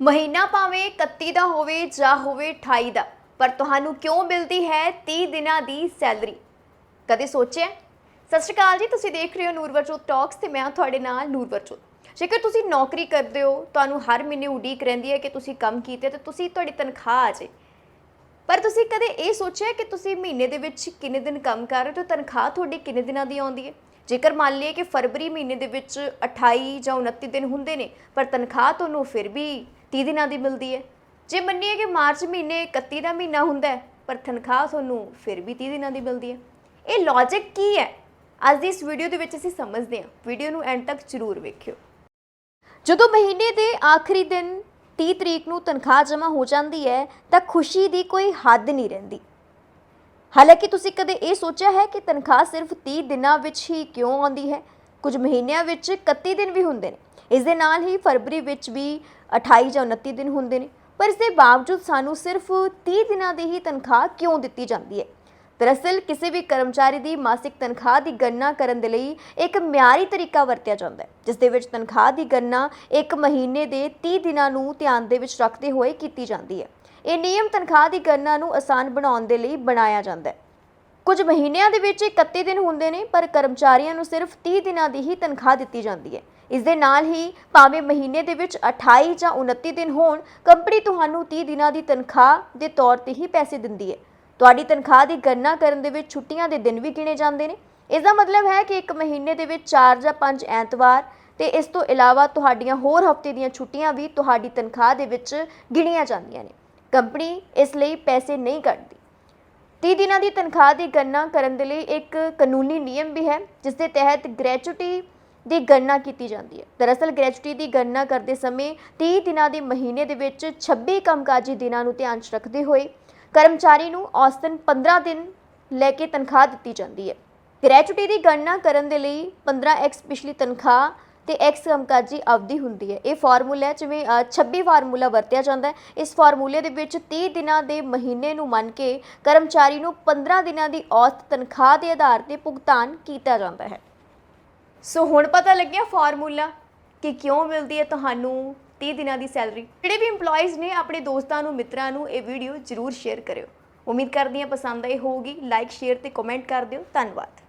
ਮਹੀਨਾ ਭਾਵੇਂ 31 ਦਾ ਹੋਵੇ ਜਾਂ ਹੋਵੇ 28 ਦਾ, ਪਰ ਤੁਹਾਨੂੰ ਕਿਉਂ ਮਿਲਦੀ ਹੈ 30 ਦਿਨਾਂ ਦੀ ਸੈਲਰੀ? ਕਦੇ ਸੋਚਿਆ? ਸਤਿ ਸ਼੍ਰੀ ਅਕਾਲ ਜੀ, ਤੁਸੀਂ ਦੇਖ ਰਹੇ ਹੋ ਨੂਰਵਰਜੋਤ ਟਾਕਸ ਤੇ ਮੈਂ ਤੁਹਾਡੇ ਨਾਲ ਨੂਰਵਰਜੋਤ ਜੇਕਰ ਤੁਸੀਂ ਨੌਕਰੀ ਕਰਦੇ ਹੋ, ਤੁਹਾਨੂੰ ਹਰ ਮਹੀਨੇ ਉਡੀਕ ਰਹਿੰਦੀ ਹੈ ਕਿ ਤੁਸੀਂ ਕੰਮ ਕੀਤੇ, ਤੇ ਤੁਸੀਂ ਤੁਹਾਡੀ ਤਨਖਾਹ ਆ ਜੇ ਪਰ ਤੁਸੀਂ ਕਦੇ ਇਹ ਸੋਚਿਆ ਕਿ ਤੁਸੀਂ ਮਹੀਨੇ ਦੇ ਵਿੱਚ ਕਿੰਨੇ ਦਿਨ ਕੰਮ ਕਰ ਰਹੇ ਹੋ, ਤੇ ਤਨਖਾਹ ਤੁਹਾਡੀ ਕਿੰਨੇ ਦਿਨਾਂ ਦੀ ਆਉਂਦੀ ਹੈ? ਜੇਕਰ ਮੰਨ ਲਈਏ ਕਿ ਫਰਵਰੀ ਮਹੀਨੇ ਦੇ ਵਿੱਚ 28 ਜਾਂ 29 ਦਿਨ ਹੁੰਦੇ ਨੇ, ਪਰ ਤਨਖਾਹ ਤੁਹਾਨੂੰ ਫਿਰ ਵੀ 30 ਦਿਨਾਂ ਦੀ ਮਿਲਦੀ ਹੈ। ਜੇ ਮੰਨੀਏ ਕਿ ਮਾਰਚ ਮਹੀਨੇ 31 ਦਾ ਮਹੀਨਾ ਹੁੰਦਾ ਹੈ, ਪਰ ਤਨਖਾਹ ਤੁਹਾਨੂੰ ਫਿਰ ਵੀ 30 ਦਿਨਾਂ ਦੀ ਮਿਲਦੀ ਹੈ। ਇਹ ਲੌਜਿਕ ਕੀ ਹੈ? ਅੱਜ ਦੀ ਇਸ ਵੀਡੀਓ ਦੇ ਵਿੱਚ ਅਸੀਂ ਸਮਝਦੇ ਹਾਂ। ਵੀਡੀਓ ਨੂੰ ਐਂਡ ਤੱਕ ਜ਼ਰੂਰ ਵੇਖਿਓ। ਜਦੋਂ ਮਹੀਨੇ ਦੇ ਆਖਰੀ ਦਿਨ 30 ਤਰੀਕ ਨੂੰ ਤਨਖਾਹ ਜਮ੍ਹਾਂ ਹੋ ਜਾਂਦੀ ਹੈ, ਤਾਂ ਖੁਸ਼ੀ ਦੀ ਕੋਈ ਹੱਦ ਨਹੀਂ ਰਹਿੰਦੀ। ਹਾਲਾਂਕਿ ਤੁਸੀਂ ਕਦੇ ਇਹ ਸੋਚਿਆ ਹੈ ਕਿ ਤਨਖਾਹ ਸਿਰਫ 30 ਦਿਨਾਂ ਵਿੱਚ ਹੀ ਕਿਉਂ ਆਉਂਦੀ ਹੈ? ਕੁਝ ਮਹੀਨਿਆਂ ਵਿੱਚ 31 ਦਿਨ ਵੀ ਹੁੰਦੇ ਨੇ। ਇਸ ਦੇ ਨਾਲ ਹੀ ਫਰਵਰੀ ਵਿੱਚ ਵੀ 28 ਜਾਂ 29 ਦਿਨ ਹੁੰਦੇ ਨੇ। ਪਰ ਇਸ ਦੇ ਬਾਵਜੂਦ ਸਾਨੂੰ ਸਿਰਫ 30 ਦਿਨਾਂ ਦੀ ਹੀ ਤਨਖਾਹ ਕਿਉਂ ਦਿੱਤੀ ਜਾਂਦੀ ਹੈ? ਦਰਅਸਲ ਕਿਸੇ ਵੀ ਕਰਮਚਾਰੀ ਦੀ ਮਾਸਿਕ ਤਨਖਾਹ ਦੀ ਗਣਨਾ ਕਰਨ ਦੇ ਲਈ ਇੱਕ ਮਿਆਰੀ ਤਰੀਕਾ ਵਰਤਿਆ ਜਾਂਦਾ ਹੈ, ਜਿਸ ਦੇ ਵਿੱਚ ਤਨਖਾਹ ਦੀ ਗਣਨਾ ਇੱਕ ਮਹੀਨੇ ਦੇ 30 ਦਿਨਾਂ ਨੂੰ ਧਿਆਨ ਦੇ ਵਿੱਚ ਰੱਖਦੇ ਹੋਏ ਕੀਤੀ ਜਾਂਦੀ ਹੈ। ਇਹ ਨਿਯਮ ਤਨਖਾਹ ਦੀ ਗਣਨਾ ਨੂੰ ਆਸਾਨ ਬਣਾਉਣ ਦੇ ਲਈ ਬਣਾਇਆ ਜਾਂਦਾ ਹੈ। ਕੁਝ ਮਹੀਨਿਆਂ ਦੇ ਵਿੱਚ 31 ਦਿਨ ਹੁੰਦੇ ਨੇ, ਪਰ ਕਰਮਚਾਰੀਆਂ ਨੂੰ ਸਿਰਫ 30 ਦਿਨਾਂ ਦੀ ਹੀ ਤਨਖਾਹ ਦਿੱਤੀ ਜਾਂਦੀ ਹੈ। ਇਸ ਦੇ ਨਾਲ ਹੀ ਭਾਵੇਂ ਮਹੀਨੇ ਦੇ ਵਿੱਚ 28 ਜਾਂ 29 ਦਿਨ ਹੋਣ, ਕੰਪਨੀ ਤੁਹਾਨੂੰ 30 ਦਿਨਾਂ ਦੀ ਤਨਖਾਹ ਦੇ ਤੌਰ ਤੇ ਹੀ ਪੈਸੇ ਦਿੰਦੀ ਹੈ। ਤੁਹਾਡੀ ਤਨਖਾਹ ਦੀ ਗਣਨਾ ਕਰਨ ਦੇ ਵਿੱਚ ਛੁੱਟੀਆਂ ਦੇ ਦਿਨ ਵੀ ਗਿਣੇ ਜਾਂਦੇ ਨੇ। ਇਸ ਦਾ ਮਤਲਬ ਹੈ ਕਿ ਇੱਕ ਮਹੀਨੇ ਦੇ ਵਿੱਚ 4 ਜਾਂ 5 ਐਤਵਾਰ ਤੇ ਇਸ ਤੋਂ ਇਲਾਵਾ ਤੁਹਾਡੀਆਂ ਹੋਰ ਹਫ਼ਤੇ ਦੀਆਂ ਛੁੱਟੀਆਂ ਵੀ ਤੁਹਾਡੀ ਤਨਖਾਹ ਦੇ ਵਿੱਚ ਗਿਣੀਆਂ ਜਾਂਦੀਆਂ ਨੇ। ਕੰਪਨੀ ਇਸ ਲਈ ਪੈਸੇ ਨਹੀਂ ਕੱਢਦੀ। 30 ਦਿਨਾਂ ਦੀ ਤਨਖਾਹ ਦੀ ਗਣਨਾ ਕਰਨ ਦੇ ਲਈ ਇੱਕ ਕਾਨੂੰਨੀ ਨਿਯਮ ਵੀ ਹੈ, ਜਿਸ ਦੇ ਤਹਿਤ ਗ੍ਰੈਚੁਟੀ ਦੀ ਗਣਨਾ ਕੀਤੀ ਜਾਂਦੀ ਹੈ। ਦਰਅਸਲ ਗ੍ਰੈਚੁਟੀ ਦੀ ਗਣਨਾ ਕਰਦੇ ਸਮੇਂ 30 ਦਿਨਾਂ ਦੇ ਮਹੀਨੇ ਦੇ ਵਿੱਚ 26 ਕੰਮਕਾਜੀ ਦਿਨਾਂ ਨੂੰ ਧਿਆਨ 'ਚ ਰੱਖਦੇ ਹੋਏ ਕਰਮਚਾਰੀ ਨੂੰ ਔਸਤਨ 15 ਦਿਨ ਲੈ ਕੇ ਤਨਖਾਹ ਦਿੱਤੀ ਜਾਂਦੀ ਹੈ। ਗ੍ਰੈਚੁਟੀ ਦੀ ਗਣਨਾ ਕਰਨ ਦੇ ਲਈ 15x ਪਿਛਲੀ ਤਨਖਾਹ ਤੇ x ਕੰਮਕਾਜੀ ਅਵਧੀ ਹੁੰਦੀ ਹੈ। ਇਹ ਫਾਰਮੂਲਾ ਜਿਵੇਂ ਅ, 26 ਫਾਰਮੂਲਾ ਵਰਤਿਆ ਜਾਂਦਾ ਹੈ। ਇਸ ਫਾਰਮੂਲੇ ਦੇ ਵਿੱਚ 30 ਦਿਨਾਂ ਦੇ ਮਹੀਨੇ ਨੂੰ ਮੰਨ ਕੇ ਕਰਮਚਾਰੀ ਨੂੰ 15 ਦਿਨਾਂ ਦੀ ਔਸਤ ਤਨਖਾਹ ਦੇ ਆਧਾਰ ਤੇ ਭੁਗਤਾਨ ਕੀਤਾ ਜਾਂਦਾ ਹੈ। ਸੋ ਹੁਣ ਪਤਾ ਲੱਗਿਆ ਫਾਰਮੂਲਾ ਕਿ ਕਿਉਂ ਮਿਲਦੀ ਹੈ ਤੁਹਾਨੂੰ 30 ਦਿਨਾਂ ਦੀ ਸੈਲਰੀ ਜਿਹੜੇ ਵੀ EMPLOYEES ਨੇ ਆਪਣੇ ਦੋਸਤਾਂ ਨੂੰ, ਮਿੱਤਰਾਂ ਨੂੰ ਇਹ ਵੀਡੀਓ ਜ਼ਰੂਰ ਸ਼ੇਅਰ ਕਰਿਓ। ਉਮੀਦ ਕਰਦੀ ਹਾਂ ਪਸੰਦ ਆਈ ਹੋਊਗੀ। ਲਾਈਕ ਸ਼ੇਅਰ ਤੇ ਕਮੈਂਟ ਕਰ ਦਿਓ। ਧੰਨਵਾਦ।